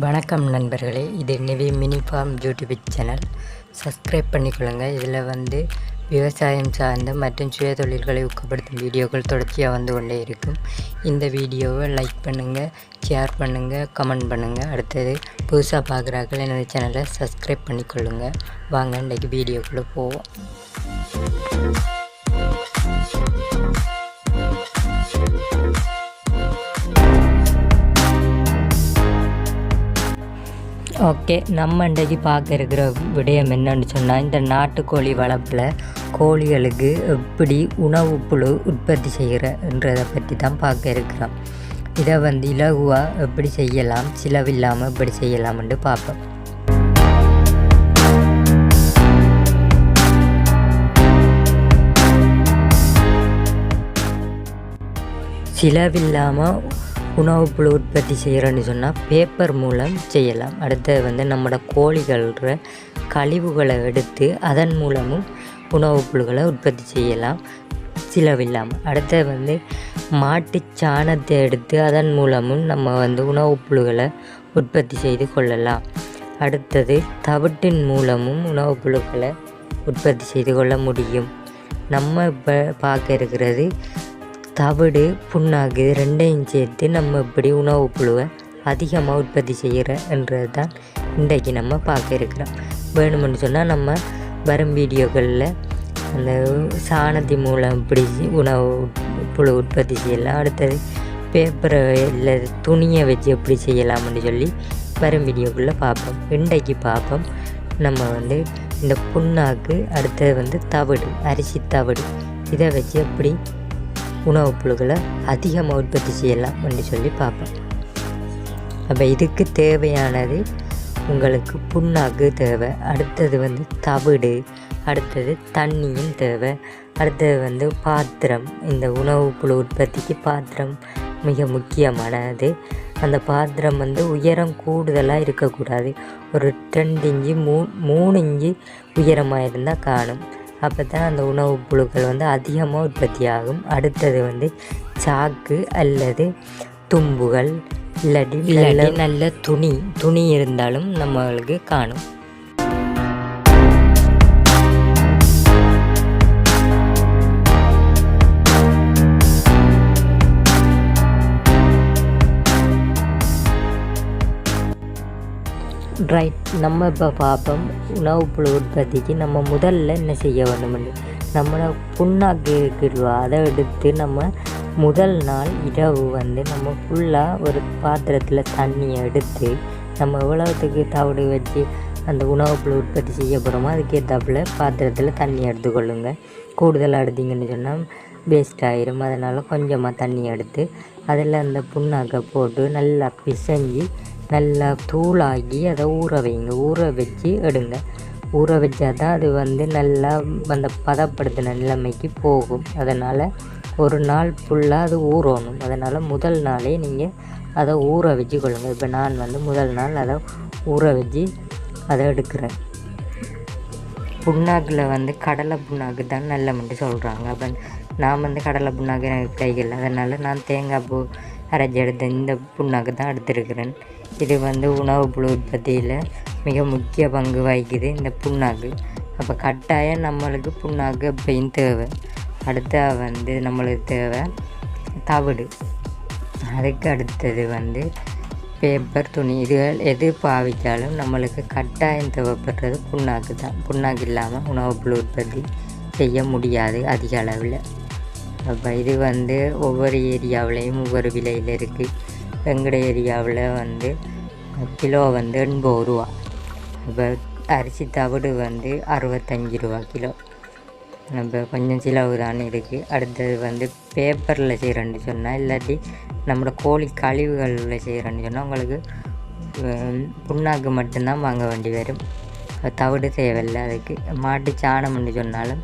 வணக்கம் நண்பர்களே. இது Nivi mini farm YouTube channel. Subscribe பண்ணிக்கொள்ளுங்க. இதில் வந்து விவசாயம் சார்ந்த மற்றும் சுய தொழில்களை ஊக்கப்படுத்தும் வீடியோக்கள் தொடர்ச்சியாக வந்து கொண்டே இருக்கும். இந்த வீடியோவை லைக் பண்ணுங்கள் ஷேர் பண்ணுங்கள் கமெண்ட் பண்ணுங்கள் அடுத்தது புதுசாக பார்க்குறாக்கள் எனது சேனலை சப்ஸ்கிரைப் பண்ணிக்கொள்ளுங்க. வாங்க இன்றைக்கு வீடியோக்குள்ளே போவோம். ஓகே நம்ம இன்றைக்கு பார்க்க இருக்கிற விடயம் என்னன்னு சொன்னால் இந்த நாட்டுக்கோழி வளர்ப்பில் கோழிகளுக்கு எப்படி உணவு புழு உற்பத்தி செய்கிறன்றதை பற்றி தான் பார்க்க இருக்கிறோம் இதை வந்து இலகுவாக எப்படி செய்யலாம் சிலவில்லாமல் எப்படி செய்யலாம்னு பார்ப்போம். சிலவில்லாமல் உணவு புழு உற்பத்தி செய்கிறோன்னு சொன்னால் பேப்பர் மூலம் செய்யலாம். அடுத்தது வந்து நம்மளோட கோழிகள கழிவுகளை எடுத்து அதன் மூலமும் உணவு புழுகளை உற்பத்தி செய்யலாம். சிலவில்லாமல் அடுத்தது வந்து மாட்டு சாணத்தை எடுத்து அதன் மூலமும் நம்ம வந்து உணவு புழுகளை உற்பத்தி செய்து கொள்ளலாம். அடுத்தது தவிட்டின் மூலமும் உணவு புழுக்களை உற்பத்தி செய்து கொள்ள முடியும். நம்ம இப்போ பார்க்க இருக்கிறது தவிடு புண்ணாக்கு ரெண்டையும் சேர்த்து நம்ம இப்படி உணவு புழுவை அதிகமாக உற்பத்தி செய்கிறன்றது தான் இன்றைக்கு நம்ம பார்க்க இருக்கிறோம். வேணும்னு சொன்னால் நம்ம வரும் வீடியோக்களில் அந்த சாணத்தி மூலம் இப்படி உணவு புழு உற்பத்தி செய்யலாம். அடுத்தது பேப்பரை இல்லை துணியை வச்சு எப்படி செய்யலாம்னு சொல்லி வரும் வீடியோக்குள்ளே பார்ப்போம். இன்றைக்கு பார்ப்போம். நம்ம வந்து இந்த புண்ணாக்கு அடுத்தது வந்து தவிடு அரிசி தவிடு இதை வச்சு எப்படி உணவுப் புழுகளை அதிகமாக உற்பத்தி செய்யலாம் என்று சொல்லி பார்ப்போம் அப்போ இதுக்கு தேவையானது உங்களுக்கு புண்ணாக்கு தேவை அடுத்தது வந்து தவிடு அடுத்தது தண்ணியும் தேவை அடுத்தது வந்து பாத்திரம். இந்த உணவுப் புழு உற்பத்திக்கு பாத்திரம் மிக முக்கியமானது. அந்த பாத்திரம் வந்து உயரம் கூடுதலாக இருக்கக்கூடாது. ஒரு ரெண்டு இஞ்சி மூ மூணு இஞ்சி உயரமாக இருந்தால் காணும். அப்போ தான் அந்த உணவுப் புழுக்கள் வந்து அதிகமாக உற்பத்தி ஆகும். அடுத்தது வந்து சாக்கு அல்லது தும்புகள் இல்லாட்டி இல்லாட்டி நல்ல துணி துணி இருந்தாலும் நம்மளுக்கு காணும். ரைட் நம்ம இப்போ பார்ப்போம் உணவு புழு உற்பத்திக்கு நம்ம முதல்ல என்ன செய்ய வேணும்னு நம்மளை புண்ணாக்கு இருக்குல்வா அதை எடுத்து நம்ம முதல் நாள் இரவு வந்து நம்ம ஃபுல்லாக ஒரு பாத்திரத்தில் தண்ணியை எடுத்து நம்ம எவ்வளோத்துக்கு தவிடு வச்சு அந்த உணவு புழு உற்பத்தி செய்ய போகிறோமோ அதுக்கேற்றாப்புல பாத்திரத்தில் தண்ணி எடுத்துக்கொள்ளுங்க. கூடுதலாக எடுத்தீங்கன்னு சொன்னால் வேஸ்ட் ஆயிரும். அதனால் கொஞ்சமாக தண்ணி எடுத்து அதில் அந்த புண்ணாக்கை போட்டு நல்லா பிசைஞ்சு நல்லா தூளாகி அதை ஊற வைங்க. ஊற வச்சு எடுங்க. ஊற வச்சா தான் அது வந்து நல்லா அந்த பதப்படுத்தின நிலைமைக்கு போகும். அதனால் ஒரு நாள் ஃபுல்லாக அது ஊறணும். அதனால் முதல் நாளே நீங்கள் அதை ஊற வச்சு கொள்ளுங்கள் இப்போ நான் வந்து முதல் நாள் அதை ஊற வச்சு அதை எடுக்கிறேன். புண்ணாக்கில் வந்து கடலை புண்ணாக்கு தான் நல்ல மட்டும் சொல்கிறாங்க அப்போ நான் வந்து கடலை புண்ணாக்கு எனக்கு கைகள் அதனால் நான் தேங்காய் பூ அரைச்சி எடுத்த இந்த புண்ணாக்கு தான் எடுத்துருக்கிறேன். இது வந்து உணவு புழு உற்பத்தியில் மிக முக்கிய பங்கு வகிக்குது இந்த புண்ணாக்கு. அப்போ கட்டாயம் நம்மளுக்கு புண்ணாக்கு எப்பயும் தேவை. அடுத்த வந்து நம்மளுக்கு தேவை தவிடு. அதுக்கு அடுத்தது வந்து பேப்பர் துணி. இதுகள் எது பாவித்தாலும் நம்மளுக்கு கட்டாயம் தேவைப்படுறது புண்ணாக்கு தான். புண்ணாக்கு இல்லாமல் உணவு புழு உற்பத்தி செய்ய முடியாது அதிக அளவில். அப்போ இது வந்து ஒவ்வொரு ஏரியாவிலையும் ஒவ்வொரு விலையில் இருக்குது எங்கட ஏரியாவில் வந்து கிலோ வந்து எண்பது ரூபா. இப்போ அரிசி தவிடு வந்து அறுபத்தஞ்சி ரூபா கிலோ. நம்ம கொஞ்சம் சிலவு தான் இருக்குது அடுத்தது வந்து பேப்பரில் செய்கிறேன்னு சொன்னால் இல்லாட்டி நம்மளோட கோழி கழிவுகளில் செய்கிறேன்னு சொன்னால் உங்களுக்கு புண்ணாக்கு மட்டும்தான் வாங்க வேண்டி வரும். தவிடு தேவையில்லை அதுக்கு. மாட்டு சாணம்னு சொன்னாலும்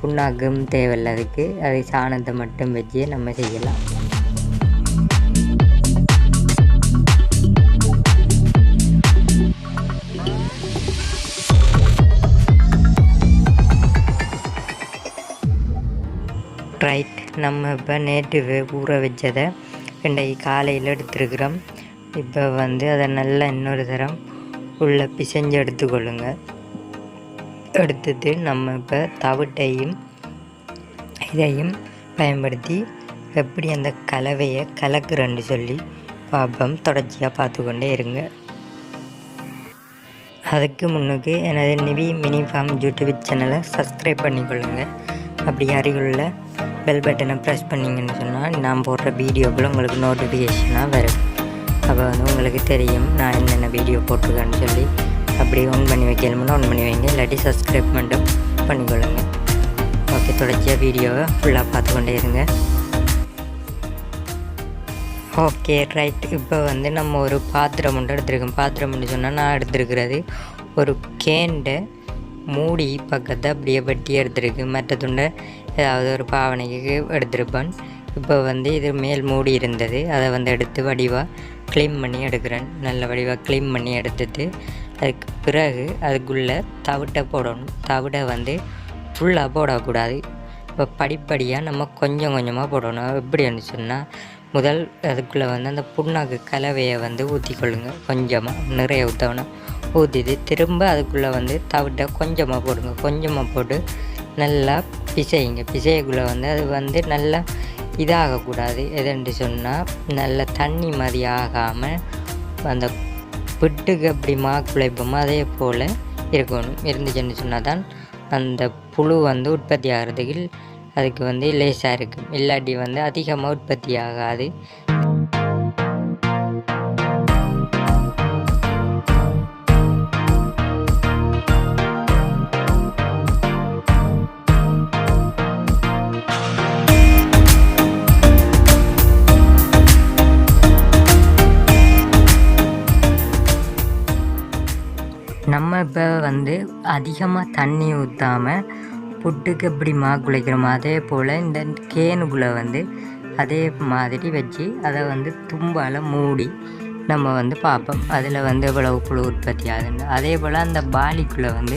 புண்ணாக்கும் தேவையில்லை அதுக்கு. அது சாணத்தை மட்டும் வச்சு நம்ம செய்யலாம். ரைட் நம்ம இப்போ நேற்று ஊற வச்சதை இன்றைக்கு காலையில் எடுத்துருக்குறோம். இப்போ வந்து அதை நல்லா இன்னொரு தரம் உள்ள பிசைஞ்சு எடுத்துக்கொள்ளுங்கள் அடுத்தது நம்ம இப்போ தவிட்டையும் இதையும் பயன்படுத்தி எப்படி அந்த கலவையை கலக்குறேன்னு சொல்லி பார்ப்போம் தொடர்ச்சியாக பார்த்து கொண்டே இருங்க. அதுக்கு முன்னுக்கு எனது நிவி மினி ஃபார்ம் யூடியூப் சேனலை சப்ஸ்கிரைப் பண்ணிக்கொள்ளுங்க. அப்படி அருகிலுள்ள பெல் பட்டனை ப்ரெஸ் பண்ணிங்கன்னு சொன்னால் நான் போடுற வீடியோக்குள்ள உங்களுக்கு நோட்டிஃபிகேஷனாக வரும். அப்போ வந்து உங்களுக்கு தெரியும் நான் என்னென்ன வீடியோ போட்டிருக்கேன்னு சொல்லி அப்படி ஆன் பண்ணி வைக்கணும்னா ஆன் பண்ணி வைங்க. இல்லாட்டி சப்ஸ்கிரைப் மட்டும் பண்ணிக்கொள்ளுங்க. ஓகே தொடர்ச்சியாக வீடியோவை ஃபுல்லாக பார்த்து கொண்டே இருங்க. ஓகே ரைட் இப்போ வந்து நம்ம ஒரு பாத்திரம் ஒன்று எடுத்துருக்கோம். பாத்திரம் ஒன்று சொன்னால் நான் எடுத்துருக்கிறது ஒரு கேண்டை மூடி பக்கத்தை அப்படியே வெட்டி எடுத்துருக்கு. மற்ற துண்டை ஏதாவது ஒரு பாவனைக்கு எடுத்திருப்பேன். இப்போ வந்து இது மேல் மூடி இருந்தது. அதை வந்து எடுத்து வடிவாக க்ளீன் பண்ணி எடுக்கிறேன். நல்ல வடிவாக க்ளீன் பண்ணி எடுத்துட்டு அதுக்கு பிறகு அதுக்குள்ளே தவிட்டை போடணும். தவிடை வந்து ஃபுல்லாக போடக்கூடாது. இப்போ படிப்படியாக நம்ம கொஞ்சம் கொஞ்சமாக போடணும். எப்படின்னு சொன்னால் முதல் அதுக்குள்ளே வந்து அந்த புண்ணாக்கு கலவையை வந்து ஊற்றிக்கொள்ளுங்க கொஞ்சமாக நிறைய ஊற்றணும் ஊற்றிட்டு திரும்ப அதுக்குள்ளே வந்து தவிட்ட கொஞ்சமாக போடுங்க. கொஞ்சமாக போட்டு நல்லா பிசையுங்க. பிசையக்குள்ளே வந்து அது வந்து நல்லா இதாகக்கூடாது. எதுன்னு சொன்னால் நல்ல தண்ணி மாதிரி ஆகாமல் அந்த பிட்டுக்கு அப்படி பிழைப்போமோ அதே போல் இருக்கணும். இருந்துச்சுன்னு சொன்னால் தான் அந்த புழு வந்து உற்பத்தி ஆகிறதுக்கு அதுக்கு வந்து லேசாக இருக்கும். இல்லாட்டி வந்து அதிகமாக உற்பத்தி ஆகாது. அதிகமாக தண்ணி ஊற்றாமல் புட்டுக்கு எப்படி மா குழைக்கிறோமோ அதே போல் இந்த கேனுக்குள்ளே வந்து அதே மாதிரி வச்சு அதை வந்து தும்பால் மூடி நம்ம வந்து பார்ப்போம். அதில் வந்து எவ்வளவு புழு உற்பத்தி ஆகுதுன்னு. அதே போல் அந்த பாலிக்குள்ளே வந்து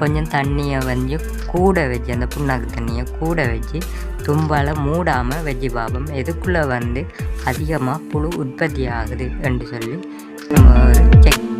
கொஞ்சம் தண்ணியை வந்து கூட வச்சு அந்த புண்ணாக்கு தண்ணியை கூட வச்சு தும்பால் மூடாமல் வச்சு பார்ப்போம். எதுக்குள்ளே வந்து அதிகமாக புழு உற்பத்தி ஆகுது என்று சொல்லி நம்ம ஒரு செக்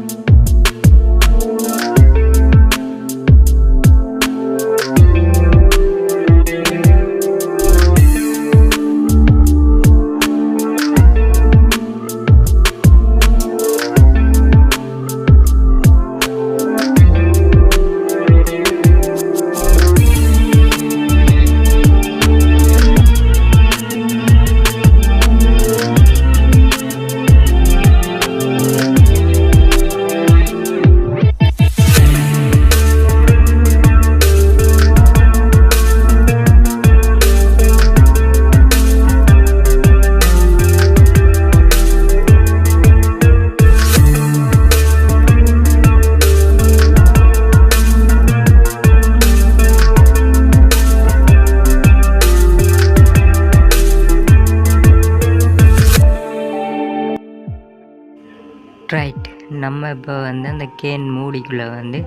கேன் மூடிக்குள்ளே வந்து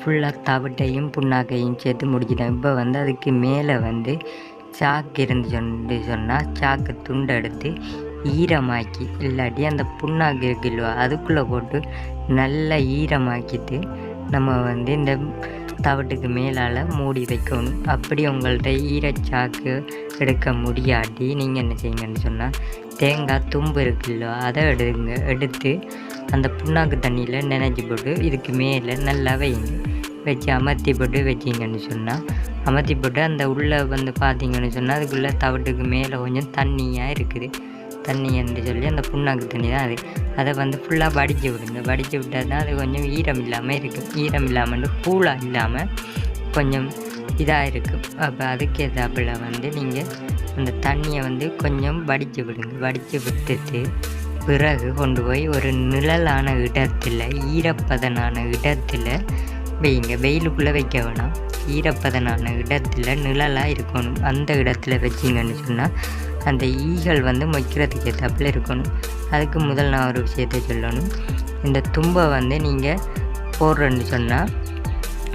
ஃபுல்லாக தவிட்டையும் புண்ணாக்கையும் சேர்த்து முடிச்சிட்டேன். இப்போ வந்து அதுக்கு மேலே வந்து சாக்கு இருந்து சொல்லி சொன்னால் சாக்கு துண்டை எடுத்து ஈரமாக்கி இல்லாட்டி அந்த புண்ணாக்கு இருக்கு இல்லையா அதுக்குள்ளே போட்டு நல்லா ஈரமாக்கிட்டு நம்ம வந்து இந்த தவிட்டுக்கு மேலால் மூடி வைக்கணும். அப்படி உங்கள்கிட்ட ஈரச்சாக்கு எடுக்க முடியாட்டி நீங்கள் என்ன செய்யுங்கன்னு சொன்னால் தேங்காய் தும்பு இருக்குல்லோ அதை எடுங்க எடுத்து அந்த புண்ணாக்கு தண்ணியில் நினைச்சி போட்டு இதுக்கு மேலே நல்லா வைங்க. வச்சு அமர்த்தி போட்டு வச்சிங்கன்னு சொன்னால் அமர்த்தி போட்டு அந்த உள்ளே வந்து பார்த்தீங்கன்னு சொன்னால் அதுக்குள்ளே தவிட்டுக்கு மேலே கொஞ்சம் தண்ணியாக இருக்குது. தண்ணி என்று சொல்லி அந்த புண்ணாக்கு தண்ணி தான் அது. அதை வந்து ஃபுல்லாக வடித்து விடுங்க. வடித்து விட்டால் தான் அது கொஞ்சம் ஈரம் இல்லாமல் இருக்குது ஈரம் இல்லாமல் கூலாக இல்லாமல் கொஞ்சம் இதாக இருக்கும் அப்போ அதுக்கு எதாப்பில் வந்து நீங்கள் அந்த தண்ணியை வந்து கொஞ்சம் வடித்து விடுங்க. வடித்து விட்டுட்டு பிறகு கொண்டு போய் ஒரு நிழலான இடத்துல ஈரப்பதனான இடத்துல வைங்க. வெயிலுக்குள்ளே வைக்க வேணாம். ஈரப்பதனான இடத்துல நிழலாக இருக்கணும். அந்த இடத்துல வச்சிங்கன்னு சொன்னால் அந்த ஈகள் வந்து மொய்க்கிறதுக்கு ஏற்றாப்புல இருக்கணும். அதுக்கு முதல் நான் ஒரு விஷயத்தை சொல்லணும். இந்த தும்பை வந்து நீங்கள் போடுறேன்னு சொன்னால்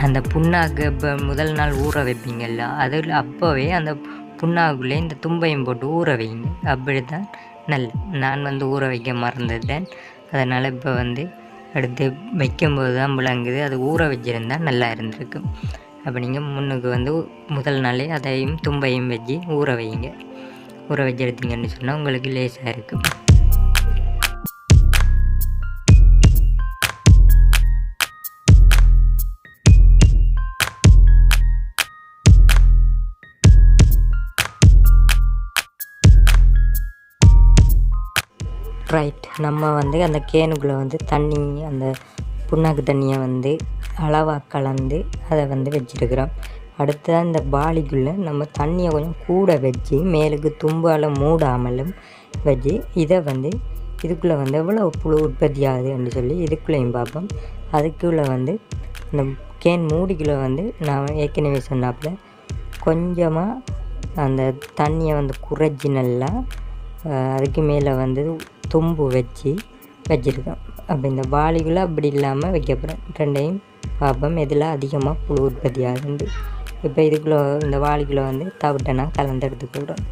அந்த புண்ணாக்கு இப்போ முதல் நாள் ஊற வைப்பீங்கல்ல அதில் அப்போவே அந்த புண்ணாக்குள்ளே இந்த தும்பையும் போட்டு ஊற வைங்க. அப்படி தான் நல்ல நான் வந்து ஊற வைக்க மறந்துட்டேன். அதனால் இப்போ வந்து எடுத்து வைக்கும்போது தான் விளங்குது. அது ஊற வச்சிருந்தால் நல்லா இருந்திருக்கும். அப்போ நீங்கள் முன்னுக்கு வந்து முதல் நாளே அதையும் தும்பையும் வச்சு ஊற வைங்க. ஊற வச்சிருந்தீங்கன்னு சொன்னால் உங்களுக்கு லேசாக இருக்கும். ரைட் நம்ம வந்து அந்த கேனுக்குள்ளே வந்து தண்ணி அந்த புண்ணாக்கு தண்ணியை வந்து அளவாக கலந்து அதை வந்து வச்சுருக்கிறோம். அடுத்ததாக அந்த பாலிக்குள்ளே நம்ம தண்ணியை கொஞ்சம் கூட வச்சு மேலுக்கு தும்பால் மூடாமலும் வச்சு இதை வந்து இதுக்குள்ளே வந்து எவ்வளோ புழு உற்பத்தி ஆகுதுன்னு சொல்லி இதுக்குள்ளேயும் பார்ப்போம். அதுக்குள்ளே வந்து இந்த கேன் மூடிக்குள்ளே வந்து நான் ஏற்கனவே சொன்னாப்புல கொஞ்சமாக அந்த தண்ணியை வந்து குறைச்சி நல்லா அதுக்கு மேலே வந்து தும்பு வச்சு வச்சுருக்கேன் அப்போ இந்த வாளிக்குள்ளே அப்படி இல்லாமல் வைக்க போகிறேன் ரெண்டையும் பார்ப்போம் எதில் அதிகமாக புழு உற்பத்தி இப்போ இதுக்குள்ளே இந்த வாளிக்குள்ளே வந்து தவிட்டை நான் கலந்து எடுத்துக்கிடுறோம்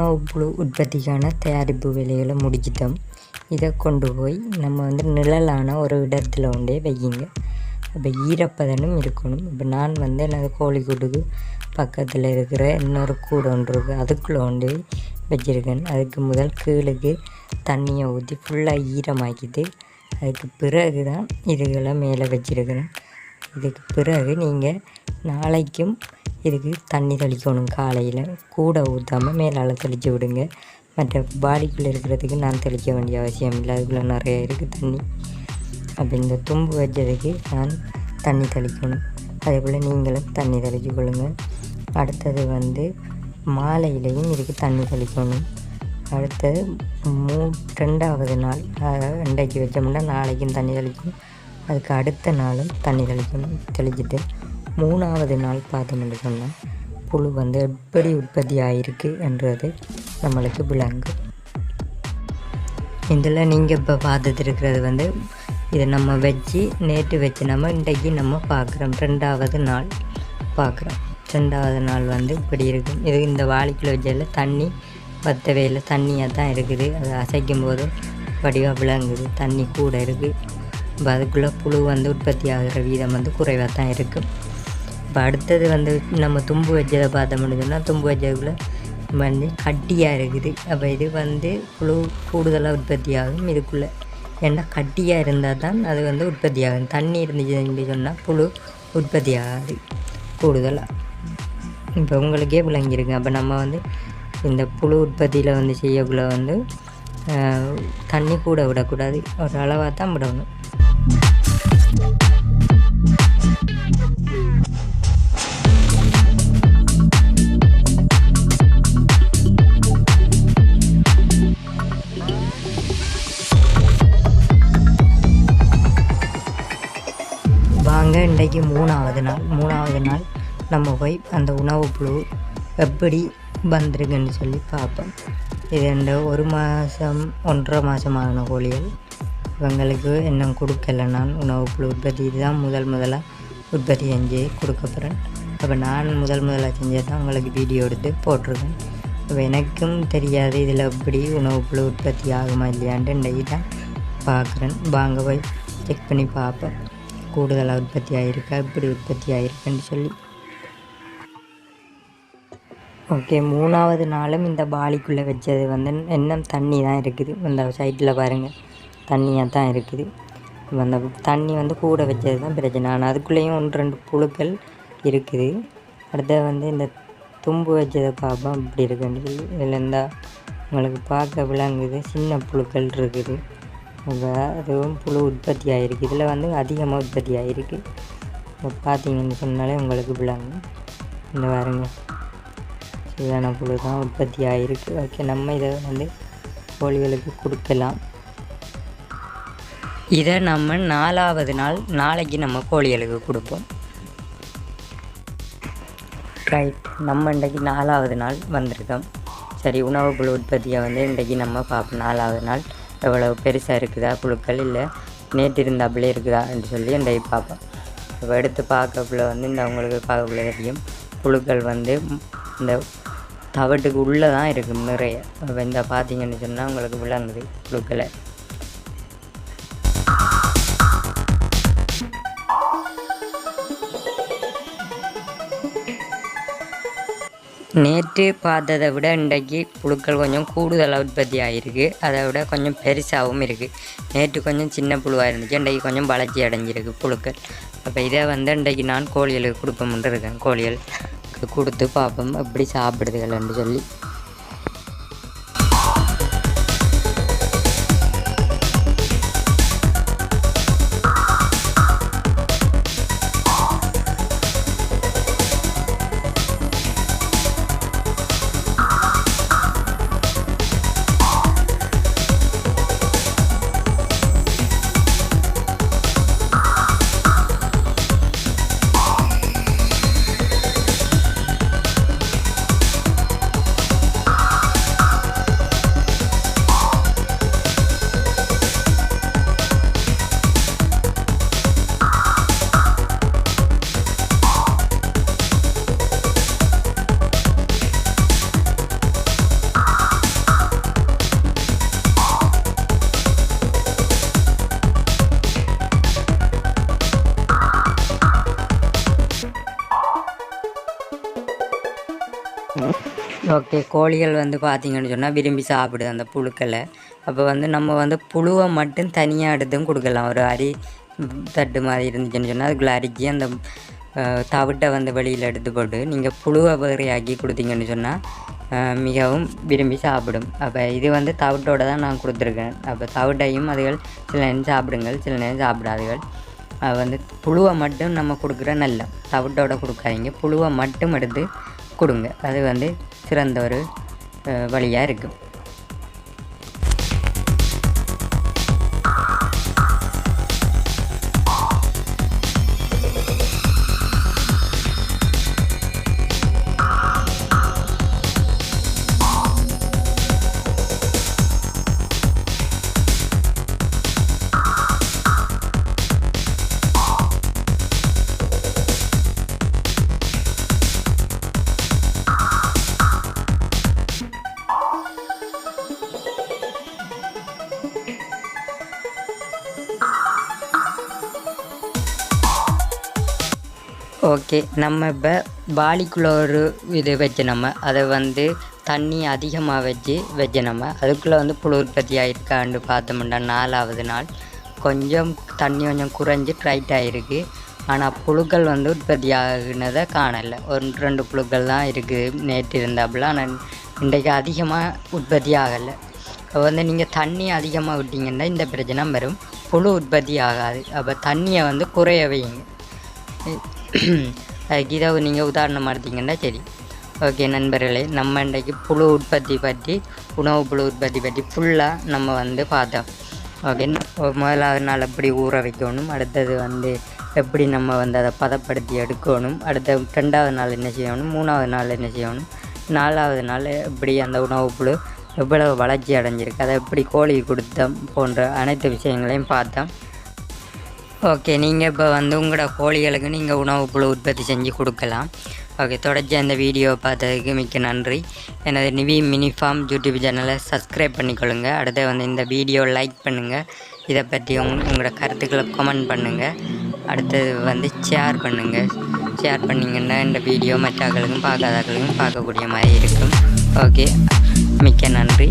உணவு புழு உற்பத்திக்கான தயாரிப்பு வேலைகளை முடிச்சிட்டோம். இதை கொண்டு போய் நம்ம வந்து நிழலான ஒரு இடத்துல கொண்டே வைக்கிங்க அப்போ ஈரப்பதனும் இருக்கணும். இப்போ நான் வந்து எனது கோழிக்கூட்டுக்கு பக்கத்தில் இருக்கிற இன்னொரு கூடு ஒன்று இருக்குது அதுக்குள்ளே கொண்டு வச்சுருக்கேன். அதுக்கு முதல் கீழுக்கு தண்ணியை ஊற்றி ஃபுல்லாக ஈரமாக்கிட்டு அதுக்கு பிறகு தான் இதுகளை மேலே வச்சுருக்கிறேன். இதுக்கு பிறகு நீங்கள் நாளைக்கும் இதுக்கு தண்ணி தெளிக்கணும் காலையில். கூட ஊற்றாமல் மேலால் தெளித்து விடுங்க. மற்ற பாடிக்குள்ளே இருக்கிறதுக்கு நான் தெளிக்க வேண்டிய அவசியம் இல்லை. அதுக்குள்ளே நிறைய இருக்குது தண்ணி. அப்போ இந்த தும்பு வச்சதுக்கு நான் தண்ணி தெளிக்கணும். அதே போல் நீங்களும் தண்ணி தெளிச்சு கொள்ளுங்கள் அடுத்தது வந்து மாலையிலையும் இதுக்கு தண்ணி தெளிக்கணும். அடுத்தது மூ ரெண்டாவது நாள் ரெண்டைக்கு இன்றைக்கு வச்சோம்னா நாளைக்கும் தண்ணி தெளிக்கணும் அதுக்கு அடுத்த நாளும் தண்ணி தெளிக்கணும். தெளிச்சிட்டு மூணாவது நாள் பார்த்தோம்னு சொன்னால் புழு வந்து எப்படி உற்பத்தி ஆகிருக்கு என்றது நம்மளுக்கு விளங்கும். இதில் நீங்கள் இப்போ பார்த்துட்டு இருக்கிறது வந்து இதை நம்ம வச்சு நேற்று வச்சு நம்ம இன்றைக்கு நம்ம பார்க்குறோம். ரெண்டாவது நாள் பார்க்குறோம். ரெண்டாவது நாள் வந்து இப்படி இருக்கும். இது இந்த வாழைக்குள்ள வச்சதில் தண்ணி வத்தவே இல்லை தண்ணியாக தான் இருக்குது. அது அசைக்கும் போது வடிவாக விளங்குது. தண்ணி கூட இருக்குது. இப்போ அதுக்குள்ளே புழு வந்து உற்பத்தி ஆகிற வீதம் வந்து குறைவாக தான் இருக்கும் இப்போ அடுத்தது வந்து நம்ம தும்பு வச்சதை பார்த்தோம்னு சொன்னால் தும்பு வச்சதுக்குள்ளே வந்து கட்டியாக இருக்குது. அப்போ இது வந்து புழு கூடுதலாக உற்பத்தி ஆகும் இதுக்குள்ளே. ஏன்னா கட்டியாக இருந்தால் தான் அது வந்து உற்பத்தி ஆகும் தண்ணி இருந்துச்சுன்னு சொன்னால் புழு உற்பத்தி ஆகாது கூடுதலாக. இப்போ உங்களுக்கே விளங்கியிருக்கு அப்போ நம்ம வந்து இந்த புழு உற்பத்தியில் வந்து செய்யக்குள்ள வந்து தண்ணி கூட விடக்கூடாது. ஒரு அளவாக தான் விடணும். இன்றைக்கு மூணாவது நாள். மூணாவது நாள் நம்ம போய் அந்த உணவு புழு எப்படி வந்திருக்குன்னு சொல்லி பார்ப்போம். இது இந்த ஒரு மாதம் ஒன்றரை மாதம் கோழிகள். இவங்களுக்கு இன்னும் கொடுக்கல நான் உணவு புழு உற்பத்தி. இதுதான் முதல் முதலாக உற்பத்தி செஞ்சு கொடுக்க போகிறேன் அப்போ நான் முதல் முதலாக செஞ்சது தான் உங்களுக்கு வீடியோ எடுத்து போட்டிருக்கேன். இப்போ எனக்கும் தெரியாது இதில் எப்படி உணவு புழு உற்பத்தி ஆகுமா இல்லையான்ட்டு. இன்றைக்கு தான் பார்க்குறேன். வாங்க போய் செக் பண்ணி பார்ப்பேன் கூடுதலாக உற்பத்தி ஆகிருக்கா இப்படி உற்பத்தி ஆகிருக்குன்னு சொல்லி. ஓகே மூணாவது நாளும் இந்த பாலிக்குள்ளே வச்சது வந்து இன்னும் தண்ணி தான் இருக்குது. இந்த சைட்டில் பாருங்கள் தண்ணியாக தான் இருக்குது. அந்த தண்ணி வந்து கூட வச்சது தான் பிரச்சனை. ஆனால் அதுக்குள்ளேயும் ஒன்று ரெண்டு புழுக்கள் இருக்குது. அடுத்தது வந்து இந்த தும்பு வச்சதை பார்ப்போம் இப்படி இருக்குன்னு சொல்லி. இதில் இருந்தால் உங்களுக்கு பார்க்க விளங்குது சின்ன புழுக்கள் இருக்குது. வெறும் புழு உற்பத்தி ஆகிருக்கு இதில் வந்து அதிகமாக உற்பத்தி ஆகிருக்கு இப்போ பார்த்தீங்கன்னு சொன்னாலே உங்களுக்கு விளங்கும். இந்த பாருங்க. சரியான புழு தான் உற்பத்தி ஆகிருக்கு ஓகே நம்ம இதை வந்து கோழிகளுக்கு கொடுக்கலாம். இதை நம்ம நாலாவது நாள் நாளைக்கு நம்ம கோழிகளுக்கு கொடுப்போம். ரைட் நம்ம இன்றைக்கு நாலாவது நாள் வந்திருக்கோம். சரி உணவு புழு உற்பத்தியை வந்து இன்றைக்கு நம்ம பார்ப்போம். நாலாவது நாள். எவ்வளோ பெருசாக இருக்குதா புழுக்கள் இல்லை நேற்று இருந்தாப்புலே இருக்குதான்னு சொல்லி அந்த பார்ப்போம் இப்போ எடுத்து பார்க்கக்குள்ள வந்து இந்த அவங்களுக்கு பார்க்கக்குள்ள தெரியும் புழுக்கள் வந்து இந்த தவட்டுக்கு உள்ளே தான் இருக்கும் நிறைய. இப்போ இந்த பார்த்தீங்கன்னு சொன்னால் உங்களுக்கு விளங்குது புழுக்களை. நேற்று பார்த்ததை விட இன்றைக்கு புழுக்கள் கொஞ்சம் கூடுதலாக உற்பத்தி ஆகிருக்கு அதை விட கொஞ்சம் பெருசாகவும் இருக்குது நேற்று கொஞ்சம் சின்ன புழுவாக இருந்துச்சு. இன்றைக்கு கொஞ்சம் வளர்ச்சி அடைஞ்சிருக்கு புழுக்கள். அப்போ இதை வந்து இன்றைக்கு நான் கோழிகளுக்கு கொடுப்போம்னு இருக்கேன். கோழிகளுக்கு கொடுத்து பார்ப்போம். எப்படி சாப்பிடுதுகள்னு சொல்லி. ஓகே கோழிகள் வந்து பார்த்திங்கன்னு சொன்னால் விரும்பி சாப்பிடுது அந்த புழுக்களை. அப்போ வந்து நம்ம வந்து புழுவை மட்டும் தனியாக எடுத்தும் கொடுக்கலாம். ஒரு அரி தட்டு மாதிரி இருந்துச்சுன்னு சொன்னால் அதுக்குள்ளே அரிக்கி அந்த தவிட்டை வந்து வெளியில் எடுத்து போட்டு நீங்கள் புழுவை வேறு ஆக்கி கொடுத்தீங்கன்னு சொன்னால் மிகவும் விரும்பி சாப்பிடும். அப்போ இது வந்து தவிட்டோட தான் நான் கொடுத்துருக்கேன். அப்போ தவிட்டையும் அதுகள் சில நேரம் சாப்பிடுங்கள் சில நேரம் சாப்பிடாதுகள் அது வந்து புழுவை மட்டும் நம்ம கொடுக்குற நல்ல தவிட்டோட கொடுக்காதீங்க. புழுவை மட்டும் எடுத்து கொடுங்க. அது வந்து சிறந்த ஒரு வழியாக இருக்கும் ஓகே நம்ம இப்போ பாலிக்குள்ளே ஒரு இது வச்சு நம்ம அதை வந்து தண்ணி அதிகமாக வச்சு வச்சு நம்ம அதுக்குள்ளே வந்து புழு உற்பத்தி ஆகிருக்கான்னு பார்த்தோம்னா நாலாவது நாள். கொஞ்சம் தண்ணி கொஞ்சம் குறைஞ்சி ட்ரைட் ஆகிருக்கு ஆனால் புழுக்கள் வந்து உற்பத்தி ஆகினதை காணலை. ஒரு ரெண்டு புழுக்கள் தான் இருக்குது நேற்று இருந்தாப்புல ஆனால் இன்றைக்கு அதிகமாக உற்பத்தி ஆகலை. வந்து நீங்கள் தண்ணி அதிகமாக விட்டீங்கன்னா இந்த பிரச்சனை வரும். புழு உற்பத்தி ஆகாது. அப்போ தண்ணியை வந்து குறைய வைங்க அதுக்கு இதை நீங்கள் உதாரணமாக எடுத்தீங்கன்னா சரி. ஓகே நண்பர்களே நம்ம இன்றைக்கு புழு உற்பத்தி பற்றி உணவு புழு உற்பத்தி பற்றி ஃபுல்லாக நம்ம வந்து பார்த்தோம். ஓகே முதலாவது நாள் எப்படி ஊற வைக்கணும் அடுத்தது வந்து எப்படி நம்ம வந்து அதை பதப்படுத்தி எடுக்கணும் அடுத்த ரெண்டாவது நாள் என்ன செய்யணும் மூணாவது நாள் என்ன செய்யணும் நாலாவது நாள் எப்படி அந்த உணவு புழு எவ்வளவு வளர்ச்சி அடைஞ்சிருக்கு அதை எப்படி கோழி கொடுத்தோம் போன்ற அனைத்து விஷயங்களையும் பார்த்தோம். ஓகே நீங்கள் இப்போ வந்து உங்களோட கோழிகளுக்கு நீங்கள் உணவு புழு உற்பத்தி செஞ்சு கொடுக்கலாம். ஓகே தொடர்ச்சி அந்த வீடியோ பார்த்ததுக்கு மிக்க நன்றி. எனது நிவி மினிஃபார்ம் யூடியூப் சேனலை சப்ஸ்கிரைப் பண்ணிக்கொள்ளுங்க. அடுத்து வந்து இந்த வீடியோ லைக் பண்ணுங்கள் இதை பற்றி உங் உங்களோட கருத்துக்களை கமெண்ட் பண்ணுங்கள் அடுத்தது வந்து ஷேர் பண்ணுங்கள் ஷேர் பண்ணிங்கன்னா இந்த வீடியோ மற்றாக்களுக்கும் பார்க்காதாக்களுக்கும் பார்க்கக்கூடிய மாதிரி இருக்கும். ஓகே. மிக்க நன்றி.